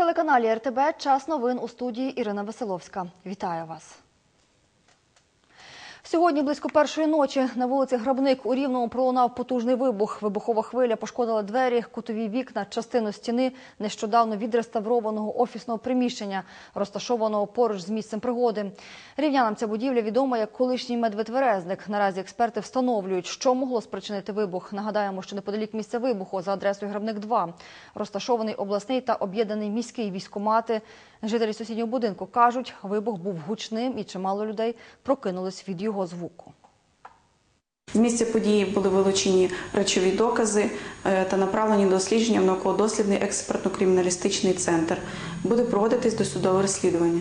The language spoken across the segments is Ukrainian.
На телеканалі РТБ час новин у студії Ірина Веселовська. Вітаю вас. Сьогодні близько першої ночі на вулиці Грабник у Рівному пролунав потужний вибух. Вибухова хвиля пошкодила двері, кутові вікна, частину стіни нещодавно відреставрованого офісного приміщення, розташованого поруч з місцем пригоди. Рівнянам ця будівля відома як колишній медведверезник. Наразі експерти встановлюють, що могло спричинити вибух. Нагадаємо, що неподалік місця вибуху за адресою Грабник 2 розташований обласний та об'єднаний міський військомати. Жителі сусіднього будинку кажуть, вибух був гучним і чимало людей прокинулись від його звуку. З місця події були вилучені речові докази е, та направлені дослідження в науково-дослідний експертно-криміналістичний центр. Буде проводитись досудове розслідування.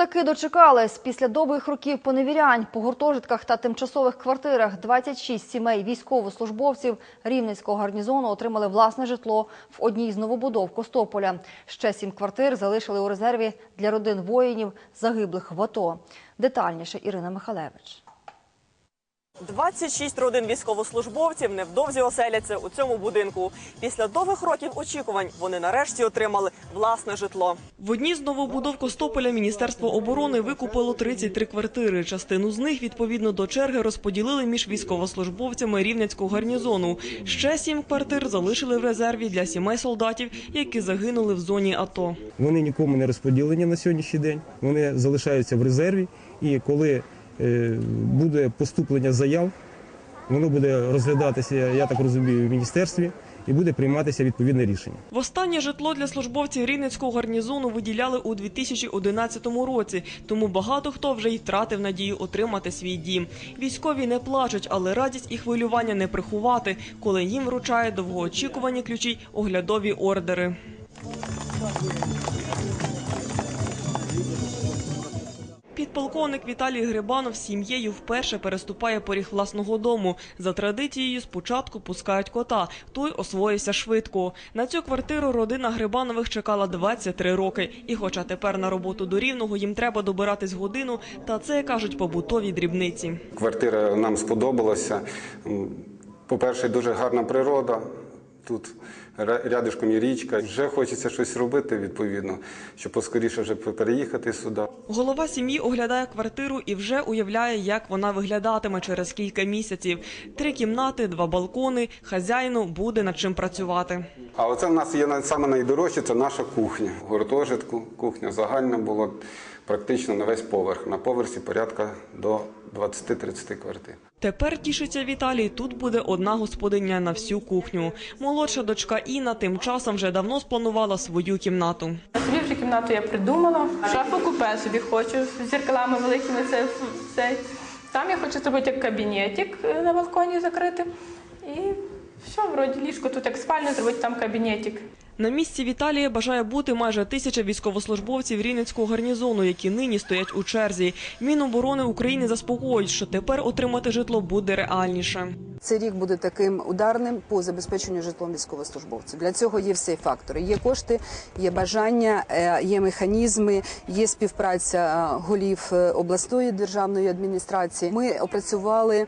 Таки дочекались. Після довгих років поневірянь по гуртожитках та тимчасових квартирах 26 сімей військовослужбовців Рівненського гарнізону отримали власне житло в одній з новобудов Костополя. Ще сім квартир залишили у резерві для родин воїнів, загиблих в АТО. Детальніше Ірина Михалевич. 26 родин військовослужбовців невдовзі оселяться у цьому будинку. Після довгих років очікувань вони нарешті отримали власне житло. В одній з новобудов Костополя Міністерство оборони викупило 33 квартири. Частину з них відповідно до черги розподілили між військовослужбовцями Рівненського гарнізону. Ще сім квартир залишили в резерві для сімей солдатів, які загинули в зоні АТО. Вони нікому не розподілені на сьогоднішній день. Вони залишаються в резерві. І коли е, буде поступлення заяв, воно буде розглядатися, я так розумію, в міністерстві і буде прийматися відповідне рішення. Востаннє житло для службовців Рівненського гарнізону виділяли у 2011 році, тому багато хто вже й втратив надію отримати свій дім. Військові не плачуть, але радість і хвилювання не приховати, коли їм вручають довгоочікувані ключі оглядові ордери. Підполковник Віталій Грибанов з сім'єю вперше переступає поріг власного дому. За традицією спочатку пускають кота. Той освоївся швидко. На цю квартиру родина Грибанових чекала 23 роки. І хоча тепер на роботу до Рівного їм треба добиратись годину, та це, кажуть, побутові дрібниці. Квартира нам сподобалася. По-перше, дуже гарна природа. Тут рядишком є річка. Вже хочеться щось робити відповідно, щоб поскоріше вже переїхати сюди. Голова сім'ї оглядає квартиру і вже уявляє, як вона виглядатиме через кілька місяців. Три кімнати, два балкони. Хазяїну буде над чим працювати. А оце в нас є саме найдорожче це наша кухня. Гуртожитку кухня загальна була практично на весь поверх. На поверсі порядка до 20-30 квартир. Тепер тішиться Віталій. Тут буде одна господиня на всю кухню. Молодша дочка Інна тим часом вже давно спланувала свою кімнату. Собі вже кімнату я придумала. Шафу купе собі хочу з зеркалами великими. Це, це. Там я хочу зробити як кабінетик е, на балконі закрити. І все, вроді ліжко тут як спальня, зробити там кабінетик. На місці Віталія бажає бути майже тисяча військовослужбовців Рівненського гарнізону, які нині стоять у черзі. Міноборони України заспокоюють, що тепер отримати житло буде реальніше. Цей рік буде таким ударним по забезпеченню житлом військовослужбовців. Для цього є всі фактори. Є кошти, є бажання, е, є механізми, є співпраця е, голів е, обласної державної адміністрації. Ми опрацювали.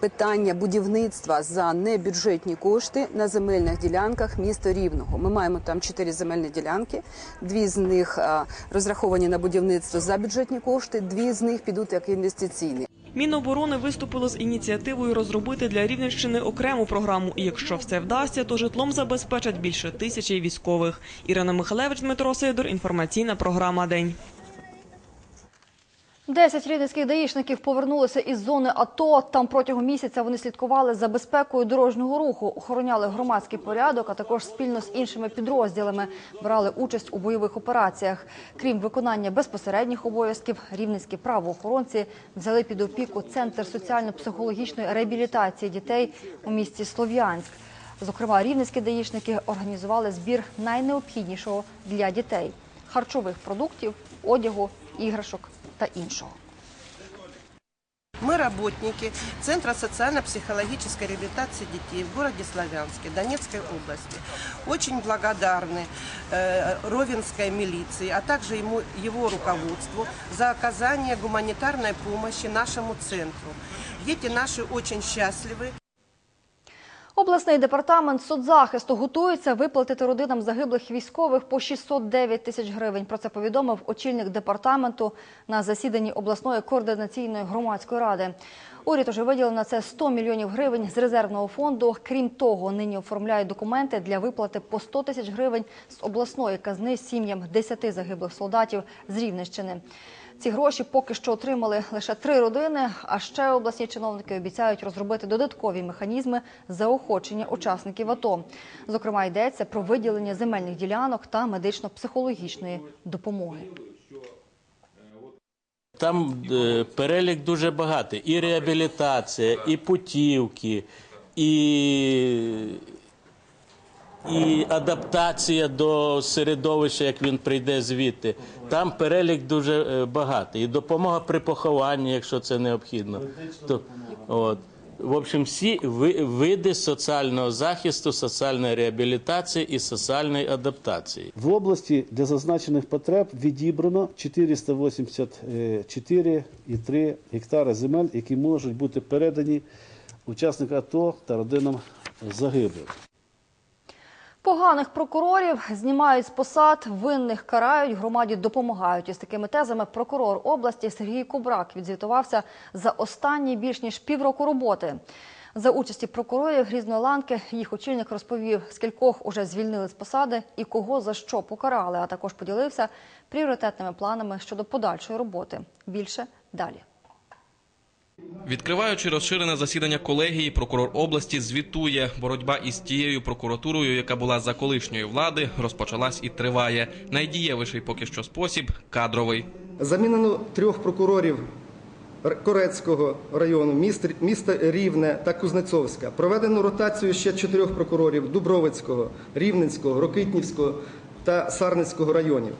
Питання будівництва за небюджетні кошти на земельних ділянках міста Рівного. Ми маємо там чотири земельні ділянки. Дві з них е, розраховані на будівництво за бюджетні кошти, дві з них підуть як інвестиційні. Міноборони виступило з ініціативою розробити для Рівненщини окрему програму. І якщо все вдасться, то житлом забезпечать більше тисячі військових. Ірина Михалевич, Дмитро Сидор. Інформаційна програма День. Десять рівненських даїшників повернулися із зони АТО. Там протягом місяця вони слідкували за безпекою дорожнього руху, охороняли громадський порядок, а також спільно з іншими підрозділами брали участь у бойових операціях. Крім виконання безпосередніх обов'язків, рівненські правоохоронці взяли під опіку центр соціально-психологічної реабілітації дітей у місті Слов'янськ. Зокрема, рівненські даїшники організували збір найнеобхіднішого для дітей харчових продуктів, одягу, іграшок та іншого. Мы работники Центра социально-психологической реабилитации детей в городе Славянске, Донецкой области. Очень благодарны э, Ровенской милиции, а также ему, его руководству за оказание гуманитарной помощи нашему центру. Дети наши очень счастливы. Обласний департамент соцзахисту готується виплатити родинам загиблих військових по 609 тисяч гривень. Про це повідомив очільник департаменту на засіданні обласної координаційної громадської ради. Уряд уже виділив на це 100 мільйонів гривень з резервного фонду. Крім того, нині оформляють документи для виплати по 100 тисяч гривень з обласної казни сім'ям 10 загиблих солдатів з Рівненщини. Ці гроші поки що отримали лише три родини. А ще обласні чиновники обіцяють розробити додаткові механізми заохочення учасників АТО. Зокрема, йдеться про виділення земельних ділянок та медично-психологічної допомоги. Там е, перелік дуже багатий. І реабілітація, і путівки, і, і адаптація до середовища, як він прийде звідти. Там перелік дуже е, багатий. І допомога при похованні, якщо це необхідно. То, от. В общем, всі ви- види соціального захисту, соціальної реабілітації і соціальної адаптації. В області для зазначених потреб відібрано 484,3 гектари земель, які можуть бути передані учасникам АТО та родинам загиблих. Поганих прокурорів знімають з посад, винних карають, громаді допомагають. Із такими тезами прокурор області Сергій Кубрак відзвітувався за останні більш ніж півроку роботи. За участі прокурорів різної ланки їх очільник розповів, скількох уже звільнили з посади і кого за що покарали, а також поділився пріоритетними планами щодо подальшої роботи. Більше далі. Відкриваючи розширене засідання колегії, прокурор області звітує, боротьба із тією прокуратурою, яка була за колишньої влади, розпочалась і триває. Найдієвіший поки що спосіб кадровий. Замінено трьох прокурорів Корецького району, міст, міста Рівне та Кузнецовська. Проведено ротацію ще чотирьох прокурорів Дубровицького, Рівненського, Рокитнівського та Сарницького районів.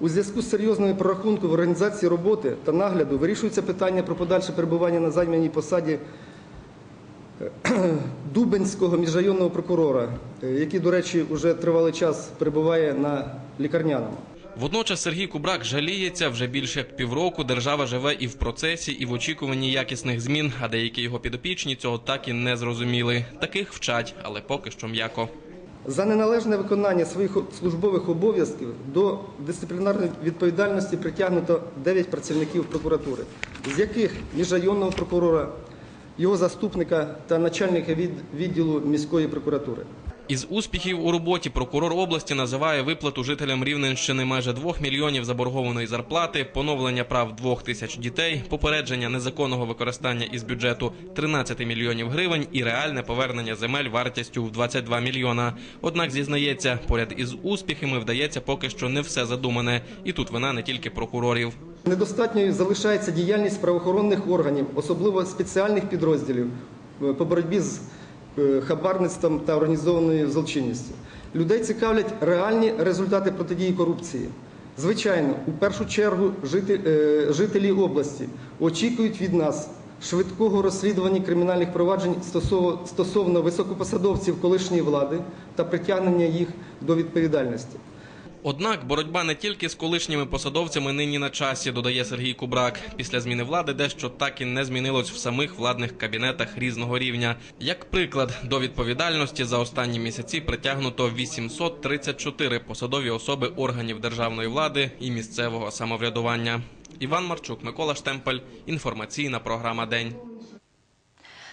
У зв'язку з серйозною прорахунком в організації роботи та нагляду вирішується питання про подальше перебування на займаній посаді Дубенського міжрайонного прокурора, е, який, до речі, вже тривалий час перебуває на лікарняному. Водночас Сергій Кубрак жаліється вже більше як півроку. Держава живе і в процесі, і в очікуванні якісних змін. А деякі його підопічні цього так і не зрозуміли. Таких вчать, але поки що м'яко. За неналежне виконання своїх службових обов'язків до дисциплінарної відповідальності притягнуто 9 працівників прокуратури, з яких міжрайонного прокурора, його заступника та начальника від відділу міської прокуратури. Із успіхів у роботі прокурор області називає виплату жителям Рівненщини майже 2 мільйонів заборгованої зарплати, поновлення прав 2 тисяч дітей, попередження незаконного використання із бюджету 13 мільйонів гривень і реальне повернення земель вартістю в 22 мільйона. Однак зізнається, поряд із успіхами вдається поки що не все задумане, і тут вина не тільки прокурорів. Недостатньою залишається діяльність правоохоронних органів, особливо спеціальних підрозділів е, по боротьбі з хабарництвом та організованою злочинністю. Людей цікавлять реальні результати протидії корупції. Звичайно, у першу чергу е, жителі області очікують від нас швидкого розслідування кримінальних проваджень стосовно високопосадовців колишньої влади та притягнення їх до відповідальності. Однак боротьба не тільки з колишніми посадовцями нині на часі, додає Сергій Кубрак. Після зміни влади дещо так і не змінилось в самих владних кабінетах різного рівня. Як приклад, до відповідальності за останні місяці притягнуто 834 посадові особи органів державної влади і місцевого самоврядування. Іван Марчук, Микола Штемпель. Інформаційна програма День.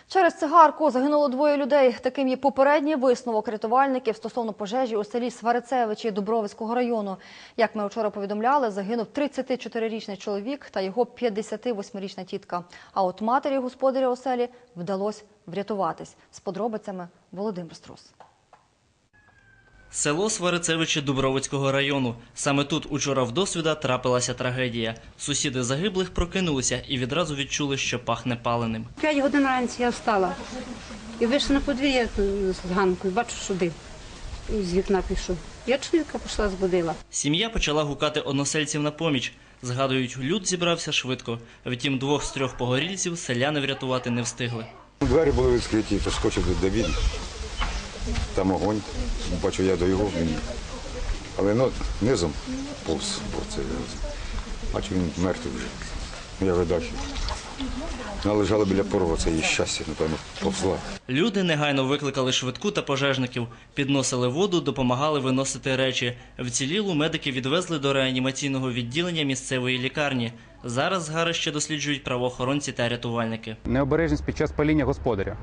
Через цигарку загинуло двоє людей. Таким є попередній висновок рятувальників стосовно пожежі у селі Сварицевичі Дубровицького району. Як ми вчора повідомляли, загинув 34-річний чоловік та його 58-річна тітка. А от матері господаря оселі вдалося врятуватись. З подробицями Володимир Струс. Село Сварицевичі Дубровицького району. Саме тут учора вдосвіда трапилася трагедія. Сусіди загиблих прокинулися і відразу відчули, що пахне паленим. П'ять годин ранці я встала і вийшла на подвір'я з ганкою, бачу, що дим з вікна пішов. Я чоловіка пішла, збудила. Сім'я почала гукати односельців на поміч. Згадують, люд зібрався швидко. Втім, двох з трьох погорільців селяни врятувати не встигли. Двері були відкриті, проскочив до Давід. Там огонь. Бачу, я до його. Він... Але ну, низом повз. повз це. Бачу, він мертвий вже. Я видачу. Вона лежала біля порогу, це її щастя, напевно, повзла. Люди негайно викликали швидку та пожежників, підносили воду, допомагали виносити речі. Вцілілу медики відвезли до реанімаційного відділення місцевої лікарні. Зараз згарище досліджують правоохоронці та рятувальники. необережність під час паління господаря.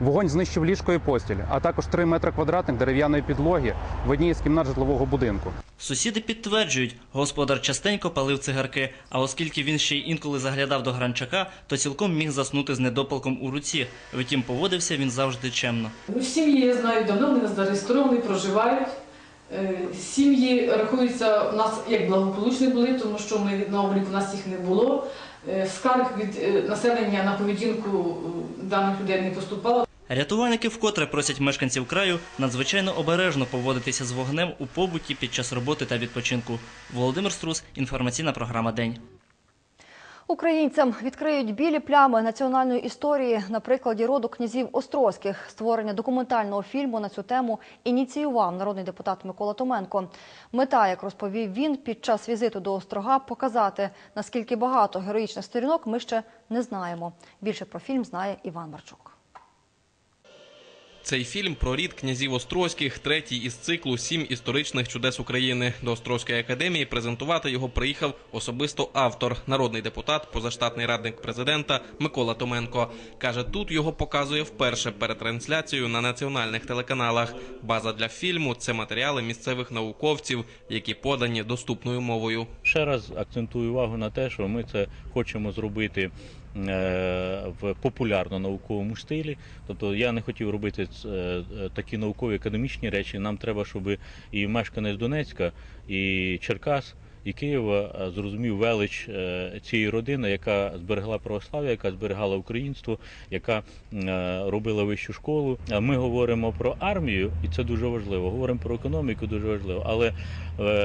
Вогонь знищив ліжко і постіль, а також 3 метри квадратних дерев'яної підлоги в одній із кімнат житлового будинку. Сусіди підтверджують, господар частенько палив цигарки, а оскільки він ще й інколи заглядав до гранчака, то цілком міг заснути з недопалком у руці. Втім, поводився він завжди чемно. Ну, Сім'ї я знаю, давно вони зареєстровані, проживають. Е, Сім'ї рахуються у нас як благополучні були, тому що ми на обліку у нас їх не було. Е, Скарг від е, населення на поведінку е, даних людей не поступало. Рятувальники вкотре просять мешканців краю надзвичайно обережно поводитися з вогнем у побуті під час роботи та відпочинку. Володимир Струс, інформаційна програма День. Українцям відкриють білі плями національної історії на прикладі роду князів Острозьких. Створення документального фільму на цю тему ініціював народний депутат Микола Томенко. Мета, як розповів він, під час візиту до Острога показати, наскільки багато героїчних сторінок ми ще не знаємо. Більше про фільм знає Іван Марчук. Цей фільм про рід князів Острозьких, третій із циклу сім історичних чудес України. До Острозької академії презентувати його приїхав особисто автор, народний депутат, позаштатний радник президента Микола Томенко. каже, тут його показує вперше перед трансляцією на національних телеканалах. База для фільму це матеріали місцевих науковців, які подані доступною мовою. Ще раз акцентую увагу на те, що ми це хочемо зробити в популярно-науковому стилі. Тобто я не хотів робити е, е, такі наукові академічні речі. Нам треба, щоб і мешканець Донецька, і Черкас. І Києва е, зрозумів велич е, цієї родини, яка зберегла православ'я, яка зберігала українство, яка е, робила вищу школу. Ми говоримо про армію, і це дуже важливо. Говоримо про економіку, дуже важливо. Але е,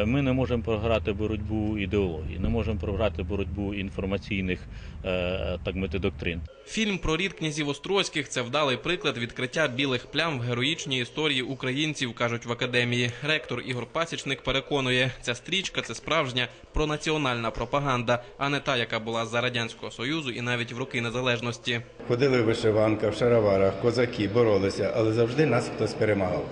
ми не можемо програти боротьбу ідеології, не можемо програти боротьбу інформаційних е, так мити доктрин. Фільм про рід князів Острозьких це вдалий приклад відкриття білих плям в героїчній історії українців, кажуть в академії. Ректор Ігор Пасічник переконує, ця стрічка це справжня пронаціональна пропаганда, а не та, яка була за радянського союзу і навіть в роки незалежності. Ходили в вишиванках, в шароварах, козаки боролися, але завжди нас хтось перемагав.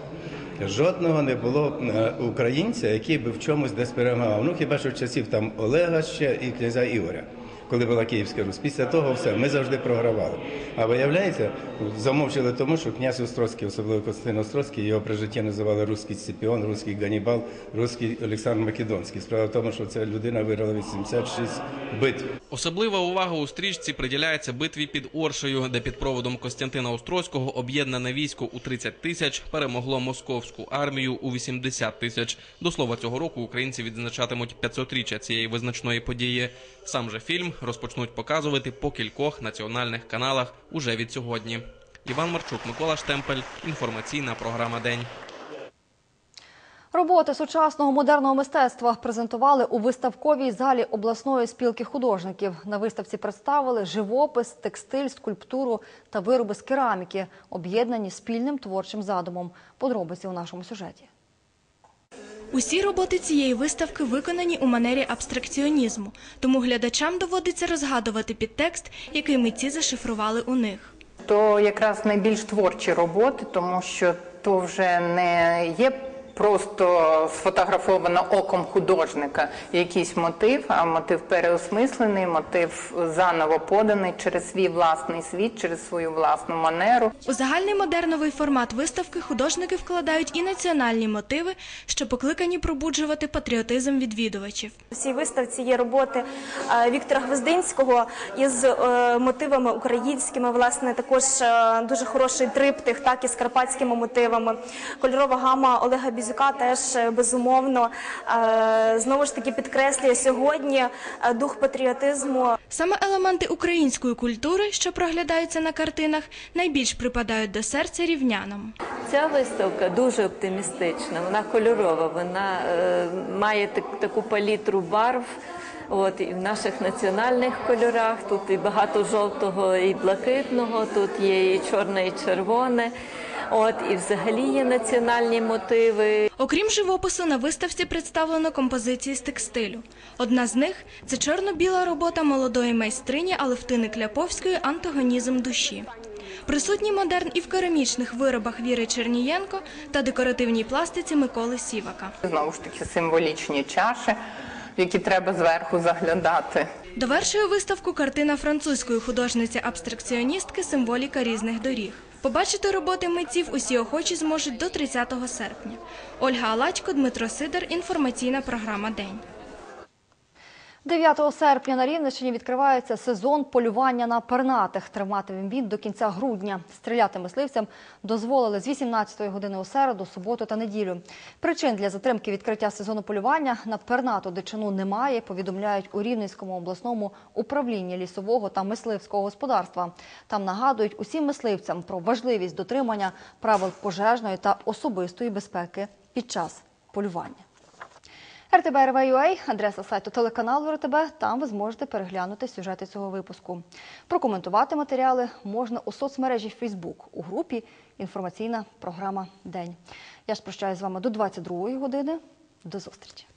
Жодного не було е, українця, який би в чомусь десь перемагав. Ну хіба що часів там Олега ще і князя Ігоря, коли була Київська Русь. Після того все, ми завжди програвали. А виявляється, замовчили тому, що князь Острозький, особливо Константин Острозький, його при житті називали Руський Сципіон, Руський Ганібал, Руський Олександр Македонський. Справа в тому, що ця людина виграла 86 битв. Особлива увага у стрічці приділяється битві під Оршею, де під проводом Костянтина Острозького об'єднане військо у 30 тисяч перемогло московську армію у 80 тисяч. До слова, цього року українці відзначатимуть 500-річчя цієї визначної події. Сам же фільм розпочнуть показувати по кількох національних каналах уже від сьогодні. Іван Марчук, Микола Штемпель. Інформаційна програма День. Роботи сучасного модерного мистецтва презентували у виставковій залі обласної спілки художників. На виставці представили живопис, текстиль, скульптуру та вироби з кераміки, об'єднані спільним творчим задумом. Подробиці у нашому сюжеті. Усі роботи цієї виставки виконані у манері абстракціонізму, тому глядачам доводиться розгадувати підтекст, який митці зашифрували у них. то якраз найбільш творчі роботи, тому що то вже не є просто сфотографовано оком художника якийсь мотив, а мотив переосмислений, мотив заново поданий через свій власний світ, через свою власну манеру. У загальний модерновий формат виставки художники вкладають і національні мотиви, що покликані пробуджувати патріотизм відвідувачів. У цій виставці є роботи е, Віктора Гвоздинського із е, мотивами українськими. Власне, також е, дуже хороший триптих, так і з карпатськими мотивами. Кольорова гама Олега Бізюка теж е, безумовно е, знову ж таки підкреслює сьогодні е, дух патріотизму. Саме елементи української культури, що проглядаються на картинах, найбільш припадають до серця рівнянам. Ця виставка дуже оптимістична, вона кольорова, вона має таку палітру барв. От і в наших національних кольорах тут і багато жовтого і блакитного, тут є і чорне, і червоне. От і взагалі є національні мотиви. Окрім живопису, на виставці представлено композиції з текстилю. Одна з них це чорно-біла робота молодої майстрині Алевтини Кляповської «Антагонізм душі». Присутній модерн і в керамічних виробах Віри Чернієнко та декоративній пластиці Миколи Сівака. Знову ж таки символічні чаші, в які треба зверху заглядати. Довершує виставку картина французької художниці-абстракціоністки «Символіка різних доріг». Побачити роботи митців усі охочі зможуть до 30 серпня. Ольга Алачко, Дмитро Сидор. Інформаційна програма «День». 9 серпня на Рівненщині відкривається сезон полювання на пернатих. Триватиме він до кінця грудня. Стріляти мисливцям дозволили з 18 години у середу, суботу та неділю. Причин для затримки відкриття сезону полювання на пернату дичину немає, повідомляють у Рівненському обласному управлінні лісового та мисливського господарства. Там нагадують усім мисливцям про важливість дотримання правил пожежної та особистої безпеки під час полювання. РТБ РВ.UA, адреса сайту телеканалу РТБ. Там ви зможете переглянути сюжети цього випуску. Прокоментувати матеріали можна у соцмережі Facebook у групі Інформаційна програма День. Я ж прощаюсь з вами до 22 години. До зустрічі.